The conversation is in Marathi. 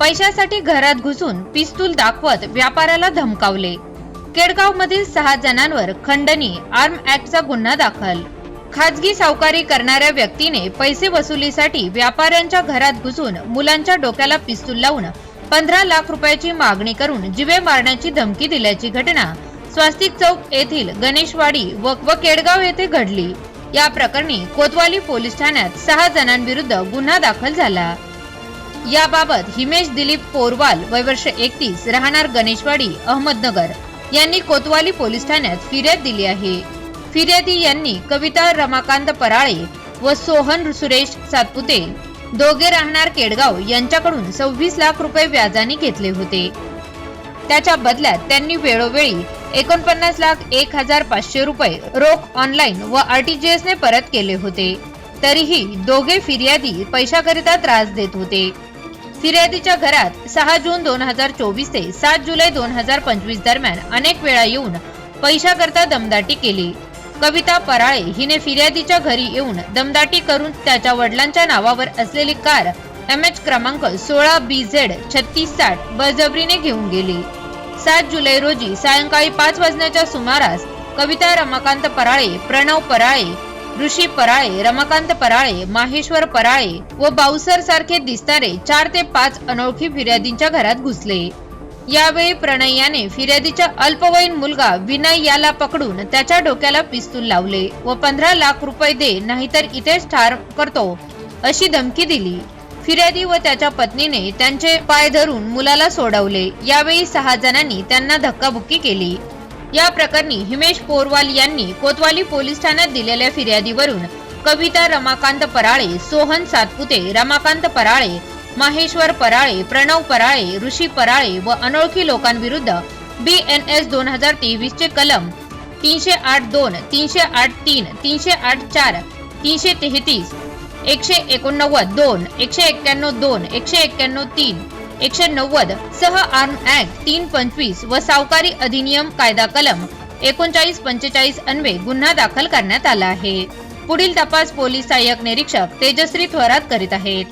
पैशासाठी घरात घुसून पिस्तूल दाखवत व्यापाऱ्याला धमकावले. केडगाव मधील सहा जणांवर खंडणी आर्म ऍक्टचा गुन्हा दाखल. खाजगी सावकारी करणाऱ्या व्यक्तीने पैसे वसुलीसाठी व्यापाऱ्यांच्या घरात घुसून मुलांच्या डोक्याला पिस्तूल लावून पंधरा लाख रुपयाची मागणी करून जिवे मारण्याची धमकी दिल्याची घटना स्वास्तिक चौक येथील गणेशवाडी व व केडगाव येथे घडली. या प्रकरणी कोतवाली पोलीस ठाण्यात सहा जणांविरुद्ध गुन्हा दाखल झाला. याबाबत हिमेश दिलीप पोरवाल वय वर्ष एकतीस राहणार गणेशवाडी अहमदनगर. यांनी कोतवाली पोलीस ठाण्यात फिर्याद दिली आहे. फिर्यादी यांनी कविता रमाकांत पराळे व सोहन सुरेश सातपुते दोघे राहणार केडगाव यांच्याकडून सव्वीस लाख रुपये व्याजाने घेतले होते. त्याच्या बदल्यात त्यांनी वेळोवेळी एकोणपन्नास लाख एक हजार पाचशे रुपये रोख ऑनलाईन व आरटीजीएस ने परत केले होते. तरीही दोघे फिर्यादी पैशाकरिता त्रास देत होते. फिर्यादीच्या घरात सहा जून दोन हजार चोवीस ते सात जुलै दोन हजार पंचवीस दरम्यान अनेक वेळा येऊन पैशाकरता दमदाटी केली. कविता पराळे हिने फिर्यादीच्या घरी येऊन दमदाटी करून त्याच्या वडिलांच्या नावावर असलेली कार एम एच क्रमांक सोळा बी झेड छत्तीस साठ बळजबरीने घेऊन गेली. सात जुलै रोजी सायंकाळी पाच वाजण्याच्या सुमारास कविता रमाकांत पराळे प्रणव पराळे ऋषी पराळे रमाकांत पराळे माहेश्वर पराळे व बाऊसर सारखे दिसणारे चार ते पाच अनोळखी फिर्यादींच्या घरात घुसले. यावेळी प्रणय याने फिर्यादीचा अल्पवयीन मुलगा विनय याला पकडून त्याच्या डोक्याला पिस्तूल लावले व पंधरा लाख रुपये दे नाहीतर इथेच ठार करतो अशी धमकी दिली. फिर्यादी व त्याच्या पत्नीने त्यांचे पाय धरून मुलाला सोडवले. यावेळी सहा जणांनी त्यांना धक्काबुक्की केली. या प्रकरणी हिमेश पोरवाल यांनी कोतवाली पोलीस ठाण्यात दिलेल्या फिर्यादीवरून कविता रमाकांत पराळे सोहन सातपुते रमाकांत पराळे माहेश्वर पराळे प्रणव पराळे ऋषी पराळे व अनोळखी लोकांविरुद्ध बी एन एस दोन हजार तेवीस चे कलम तीनशे आठ दोन तीनशे आठ तीन तीनशे आठ चार तीनशे तेहतीस एकशे एकोणनव्वद दोन एकशे एक्क्याण्णव दोन एकशे एक्क्याण्णव तीन एकशे नव्वद सह आर्म ऍक्ट तीन पंचवीस व सावकारी अधिनियम कायदा कलम एकोणचाळीस पंचेचाळीस अन्वे गुन्हा दाखल करण्यात आला आहे. पुढील तपास पोलीस सहाय्यक निरीक्षक तेजश्री थोरात करीत आहेत.